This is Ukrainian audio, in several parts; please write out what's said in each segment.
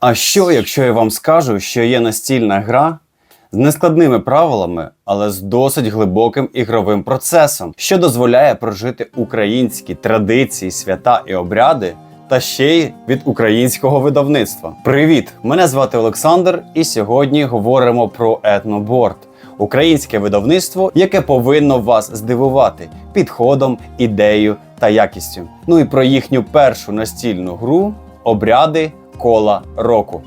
А що, якщо я вам скажу, що є настільна гра з нескладними правилами, але з досить глибоким ігровим процесом, що дозволяє прожити українські традиції, свята і обряди, та ще й від українського видавництва? Привіт! Мене звати Олександр, і сьогодні говоримо про етноборд. Українське видавництво, яке повинно вас здивувати підходом, ідеєю та якістю. Ну і про їхню першу настільну гру обряди кола року.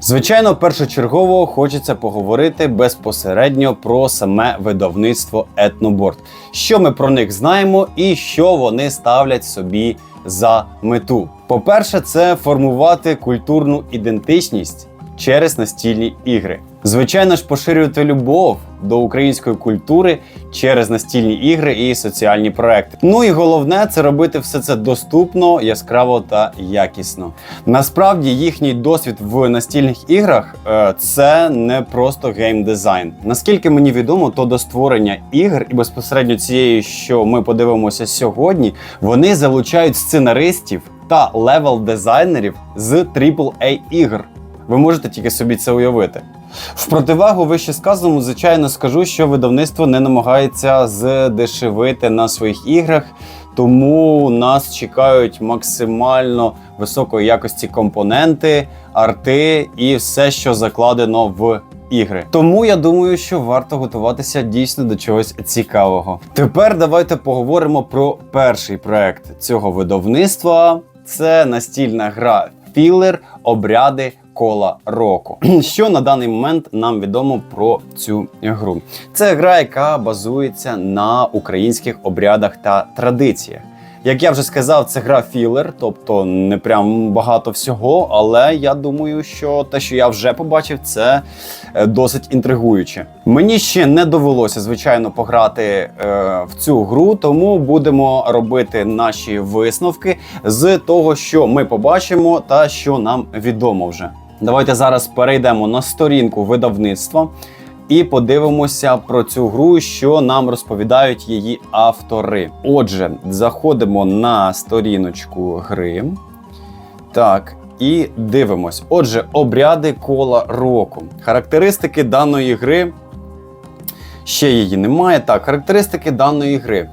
Звичайно, першочергово хочеться поговорити безпосередньо про саме видавництво Етноборд. Що ми про них знаємо і що вони ставлять собі за мету. По-перше, це формувати культурну ідентичність через настільні ігри. Звичайно ж, поширювати любов до української культури через настільні ігри і соціальні проекти. Ну і головне це робити все це доступно, яскраво та якісно. Насправді їхній досвід в настільних іграх е, це не просто геймдизайн. Наскільки мені відомо, то до створення ігр і безпосередньо цієї, що ми подивимося сьогодні, вони залучають сценаристів та левел дизайнерів з AAA ігр. Ви можете тільки собі це уявити. В противагу вище звичайно, скажу, що видавництво не намагається здешевити на своїх іграх, тому нас чекають максимально високої якості компоненти, арти і все, що закладено в ігри. Тому я думаю, що варто готуватися дійсно до чогось цікавого. Тепер давайте поговоримо про перший проект цього видавництва. Це настільна гра філер, обряди кола року. Що на даний момент нам відомо про цю гру? Це гра, яка базується на українських обрядах та традиціях. Як я вже сказав, це гра філер, тобто не прям багато всього, але я думаю, що те, що я вже побачив, це е, досить інтригуюче. Мені ще не довелося, звичайно, пограти е, в цю гру, тому будемо робити наші висновки з того, що ми побачимо, та що нам відомо вже. Давайте зараз перейдемо на сторінку видавництва і подивимося про цю гру, що нам розповідають її автори. Отже, заходимо на сторіночку гри. Так, і дивимось. Отже, обряди кола року. Характеристики даної гри. Ще її немає. Так, характеристики даної гри.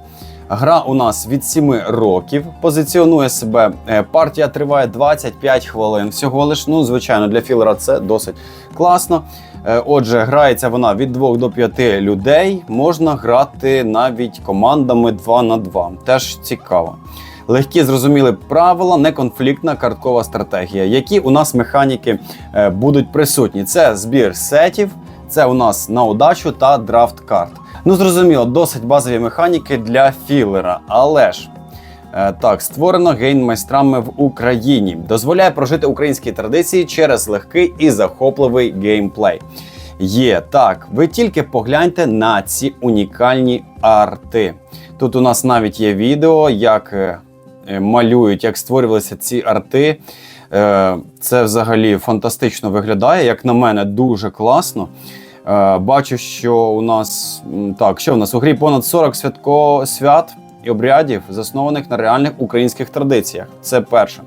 Гра у нас від 7 років. Позиціонує себе. е, Партія триває 25 хвилин. Всього лиш. Ну, звичайно, для філера це досить класно. Е, Отже, грається вона від 2 до 5 людей. Можна грати навіть командами 2 на 2. Теж цікаво. Легкі зрозуміли правила, неконфліктна карткова стратегія. Які у нас механіки е, будуть присутні? Це збір сетів, це у нас на удачу та драфт карт. Ну, зрозуміло, досить базові механіки для філера, але ж. е, Так, створено гейммайстрами в Україні. Дозволяє прожити українські традиції через легкий і захопливий геймплей. Є так, ви тільки погляньте на ці унікальні арти. Тут у нас навіть є відео, як е, е, малюють, як створювалися ці арти. Це взагалі фантастично виглядає. Як на мене, дуже класно. Е, Бачу, що у нас так, що у нас у грі понад 40 святко свят і обрядів, заснованих на реальних українських традиціях. Це перше.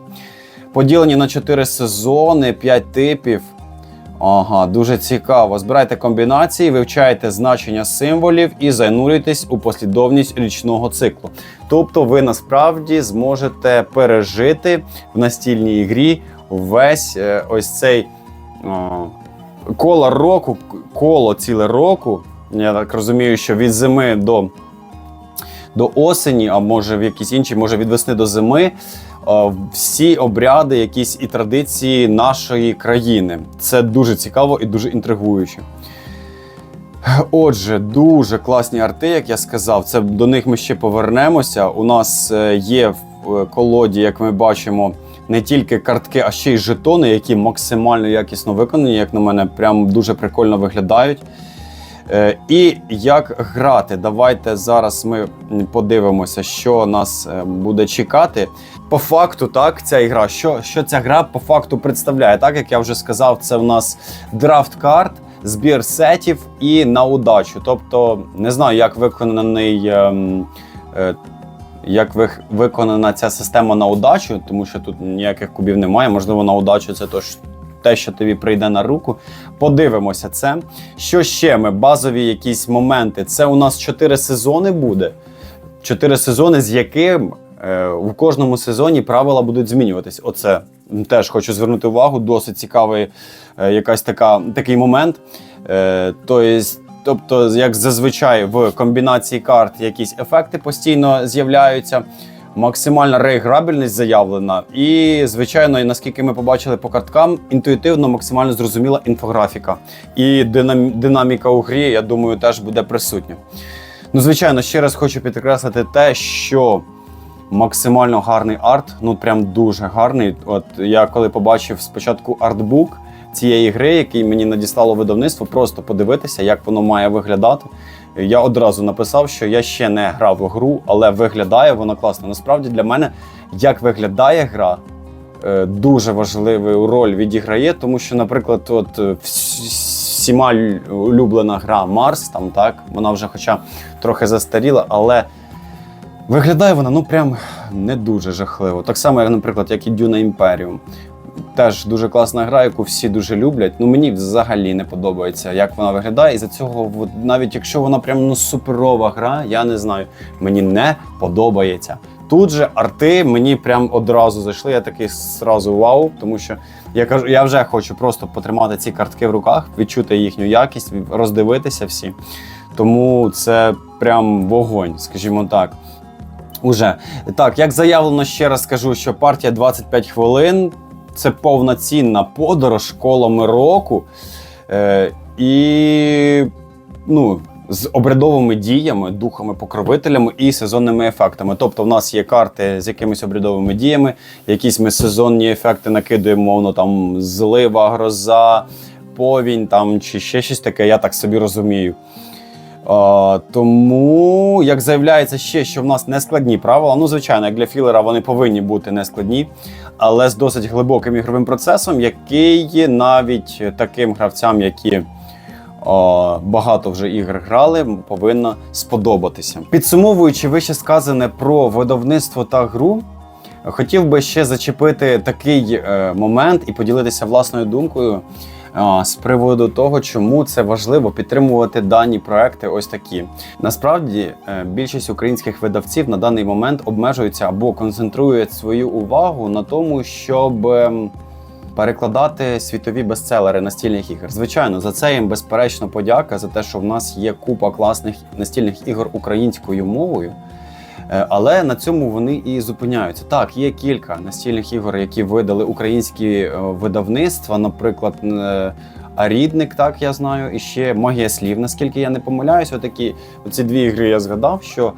Поділені на 4 сезони, 5 типів. Ага, дуже цікаво. Збирайте комбінації, вивчайте значення символів і занурюйтесь у послідовність річного циклу. Тобто, ви насправді зможете пережити в настільній грі весь е, ось цей коло року, коло ціле року. Я так розумію, що від зими до, до осені, а може в якійсь іншій, може від весни до зими. е, Всі обряди, якісь і традиції нашої країни. Це дуже цікаво і дуже інтригуюче. Отже, дуже класні арти, як я сказав. Це до них ми ще повернемося. У нас е, є в е, колоді, як ми бачимо, не тільки картки, а ще й жетони, які максимально якісно виконані, як на мене, прям дуже прикольно виглядають. Е, І як грати? Давайте зараз ми подивимося, що нас е, буде чекати. По факту, так, ця ігра, що, що ця гра по факту представляє? Так, як я вже сказав, це в нас драфт карт, збір сетів і на удачу. Тобто, не знаю, як виконаний ем, е, як виконана ця система на удачу, тому що тут ніяких кубів немає. Можливо, на удачу це то те, що тобі прийде на руку. Подивимося це. Що ще ми? Базові якісь моменти. Це у нас чотири сезони буде. Чотири сезони, з яким е, в кожному сезоні правила будуть змінюватись. Оце теж хочу звернути увагу. Досить цікавий е, якась така, такий момент. Е, то єсть, тобто, як зазвичай в комбінації карт якісь ефекти постійно з'являються. Максимальна реіграбельність заявлена, і звичайно, наскільки ми побачили по карткам, інтуїтивно максимально зрозуміла інфографіка. І динам- динаміка у грі, я думаю, теж буде присутня. Ну, звичайно, ще раз хочу підкреслити те, що максимально гарний арт, ну прям дуже гарний. От я коли побачив спочатку артбук цієї гри, який мені надіслало видавництво, просто подивитися, як воно має виглядати. Я одразу написав, що я ще не грав в гру, але виглядає вона класно. Насправді для мене, як виглядає гра, е, дуже важливу роль відіграє, тому що, наприклад, от е, всіма улюблена гра Марс, там так, вона вже хоча трохи застаріла, але виглядає вона ну прям не дуже жахливо. Так само, як, наприклад, як і Dune Imperium. Теж дуже класна гра, яку всі дуже люблять. Ну мені взагалі не подобається, як вона виглядає. І за цього, навіть якщо вона прям ну суперова гра, я не знаю, мені не подобається. Тут же арти мені прям одразу зайшли. Я такий зразу вау, тому що я кажу, я вже хочу просто потримати ці картки в руках, відчути їхню якість, роздивитися всі. Тому це прям вогонь, скажімо так. Уже так, як заявлено, ще раз скажу, що партія 25 хвилин це повноцінна подорож колами року. Е, і ну, з обрядовими діями, духами-покровителями і сезонними ефектами. Тобто, в нас є карти з якимись обрядовими діями, якісь ми сезонні ефекти накидуємо, мовно там злива, гроза, повінь там чи ще щось таке, я так собі розумію. А, тому, як заявляється ще, що в нас не складні правила. Ну, звичайно, як для філера вони повинні бути не складні, але з досить глибоким ігровим процесом, який навіть таким гравцям, які о, багато вже ігр грали, повинно сподобатися. Підсумовуючи вище сказане про видавництво та гру. Хотів би ще зачепити такий е, момент і поділитися власною думкою з приводу того, чому це важливо підтримувати дані проекти. Ось такі. Насправді, е, більшість українських видавців на даний момент обмежуються або концентрують свою увагу на тому, щоб. ем, Перекладати світові бестселери настільних ігор. Звичайно, за це їм безперечно подяка за те, що в нас є купа класних настільних ігор українською мовою. Е, Але на цьому вони і зупиняються. Так, є кілька настільних ігор, які видали українські е, видавництва, наприклад, е, Арідник, так я знаю, і ще магія слів, наскільки я не помиляюсь. Отакі оці дві ігри я згадав, що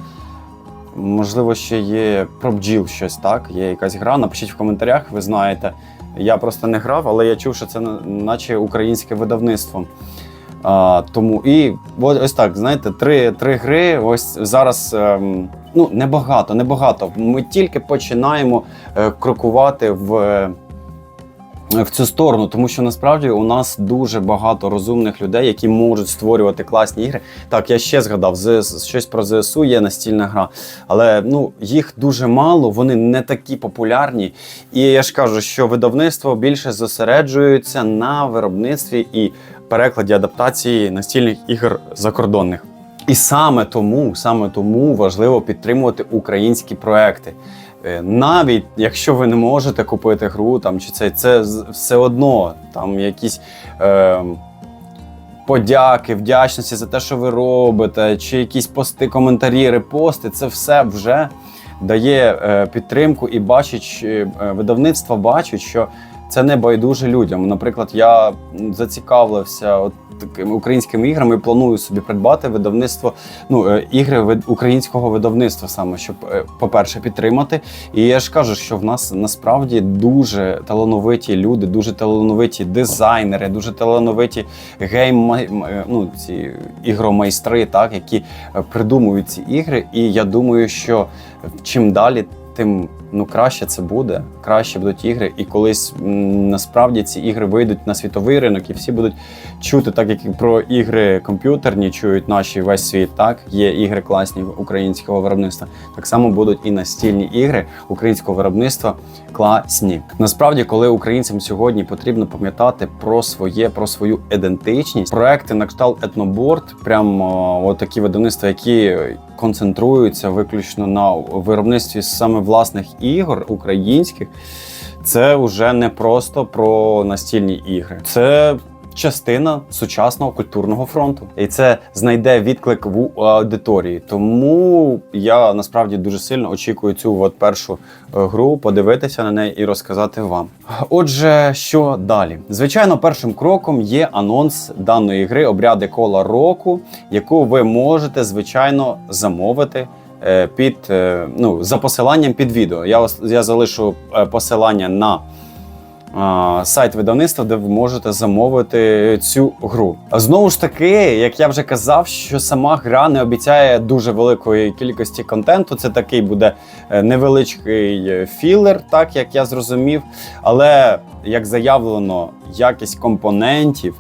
можливо ще є про бджіл щось так. Є якась гра. Напишіть в коментарях, ви знаєте. Я просто не грав, але я чув, що це наче українське видавництво. А, тому і ось так, знаєте, три, три гри. Ось зараз ем, ну небагато, небагато. Ми тільки починаємо е, крокувати в, е, в цю сторону, тому що насправді у нас дуже багато розумних людей, які можуть створювати класні ігри. Так, я ще згадав, ЗС, щось про ЗСУ є настільна гра, але ну їх дуже мало, вони не такі популярні. І я ж кажу, що видавництво більше зосереджується на виробництві і перекладі адаптації настільних ігор закордонних. І саме тому, саме тому важливо підтримувати українські проекти. Е, Навіть якщо ви не можете купити гру, там чи це, це все одно там якісь. Е, Подяки, вдячності за те, що ви робите, чи якісь пости, коментарі, репости, це все вже дає е, підтримку і бачить, е, видавництва бачать, що це не байдуже людям. Наприклад, я зацікавився от такими українськими іграми. і Планую собі придбати видавництво, ну е, ігри від українського видавництва, саме щоб, е, по-перше, підтримати. І я ж кажу, що в нас насправді дуже талановиті люди, дуже талановиті дизайнери, дуже талановиті гейм, ну ці ігромайстри, так які е, придумують ці ігри. І я думаю, що чим далі. Тим ну краще це буде, краще будуть ігри. І колись насправді ці ігри вийдуть на світовий ринок, і всі будуть чути, так як про ігри комп'ютерні чують наші весь світ. Так є ігри класні українського виробництва. Так само будуть і настільні ігри українського виробництва класні. Насправді, коли українцям сьогодні потрібно пам'ятати про своє, про свою ідентичність, проекти на кшталт етноборд, прямо от такі видавництва, які концентруються виключно на виробництві саме власних ігор українських. Це вже не просто про настільні ігри. Це частина сучасного культурного фронту, і це знайде відклик в аудиторії. Тому я насправді дуже сильно очікую цю от першу е, гру, подивитися на неї і розказати вам. Отже, що далі? Звичайно, першим кроком є анонс даної гри обряди кола року, яку ви можете звичайно замовити. е, Під е, ну за посиланням під відео. Я я залишу посилання на сайт видавництва, де ви можете замовити цю гру. Знову ж таки, як я вже казав, що сама гра не обіцяє дуже великої кількості контенту. Це такий буде е, невеличкий е, філер, так як я зрозумів. Але як заявлено, якість компонентів.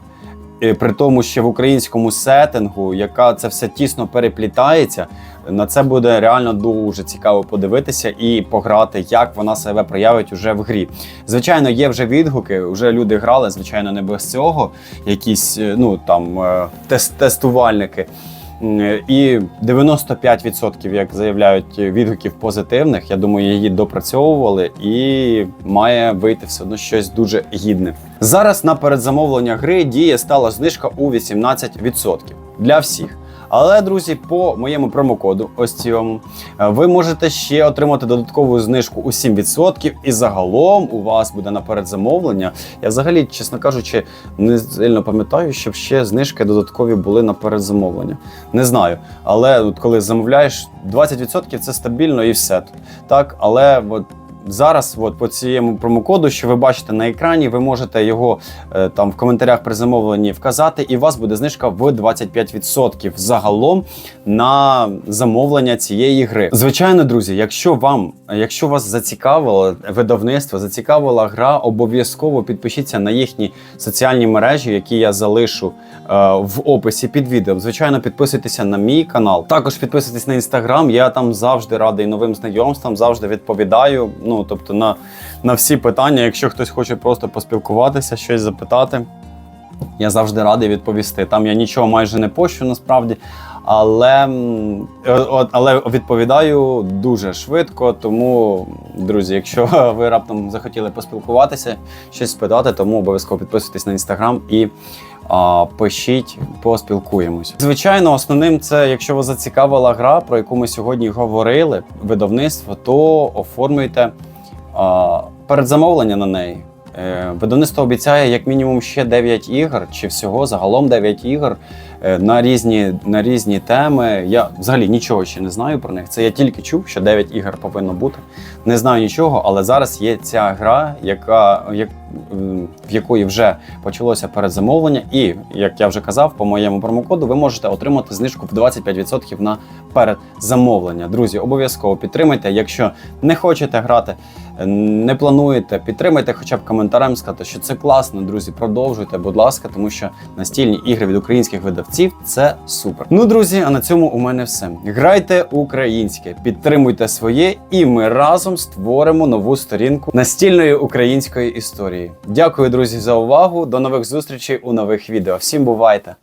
е, При тому, що в українському сеттингу, яка це все тісно переплітається, на це буде реально дуже цікаво подивитися і пограти, як вона себе проявить уже в грі. Звичайно, є вже відгуки, вже люди грали, звичайно, не без цього. Якісь е, ну там е, тест- тестувальники. Е, І 95%, як заявляють відгуків позитивних, я думаю, її допрацьовували і має вийти все одно щось дуже гідне. Зараз на передзамовлення гри діє стала знижка у 18% для всіх. Але, друзі, по моєму промокоду, ось цьому, е, ви можете ще отримати додаткову знижку у 7%, і загалом у вас буде на передзамовлення. Я взагалі, чесно кажучи, не сильно пам'ятаю, щоб ще знижки додаткові були на передзамовлення. Не знаю. Але от коли замовляєш 20% це стабільно і все. Так, але от зараз, от по цьому промокоду, що ви бачите на екрані, ви можете його е, там в коментарях при замовленні вказати, і у вас буде знижка в 25% загалом на замовлення цієї гри. Звичайно, друзі, якщо вам, якщо вас зацікавило видавництво, зацікавила гра, обов'язково підпишіться на їхні соціальні мережі, які я залишу в описі під відео. Звичайно, підписуйтеся на мій канал. Також підписуйтесь на інстаграм. Я там завжди радий новим знайомствам, завжди відповідаю. Ну тобто на, на всі питання, якщо хтось хоче просто поспілкуватися, щось запитати. Я завжди радий відповісти. Там я нічого майже не пощу насправді, але, е, але відповідаю дуже швидко. Тому, друзі, якщо ви раптом захотіли поспілкуватися, щось спитати, тому обов'язково підписуйтесь на інстаграм і пишіть, поспілкуємось. Звичайно, основним це, якщо вас зацікавила гра, про яку ми сьогодні говорили, видавництво, то оформлюйте передзамовлення на неї. Е, Видавництво обіцяє як мінімум ще 9 ігор, чи всього загалом 9 ігор на різні, на різні теми. Я взагалі нічого ще не знаю про них. Це я тільки чув, що 9 ігор повинно бути. Не знаю нічого, але зараз є ця гра, яка, як, в якої вже почалося передзамовлення. І, як я вже казав, по моєму промокоду ви можете отримати знижку в 25% на передзамовлення. Друзі, обов'язково підтримайте. Якщо не хочете грати, не плануєте, підтримайте хоча б коментарем сказати, що це класно, друзі. Продовжуйте, будь ласка, тому що настільні ігри від українських видавців це супер. Ну, друзі, а на цьому у мене все. Грайте українське, підтримуйте своє, і ми разом створимо нову сторінку настільної української історії. Дякую, друзі, за увагу. До нових зустрічей у нових відео. Всім бувайте!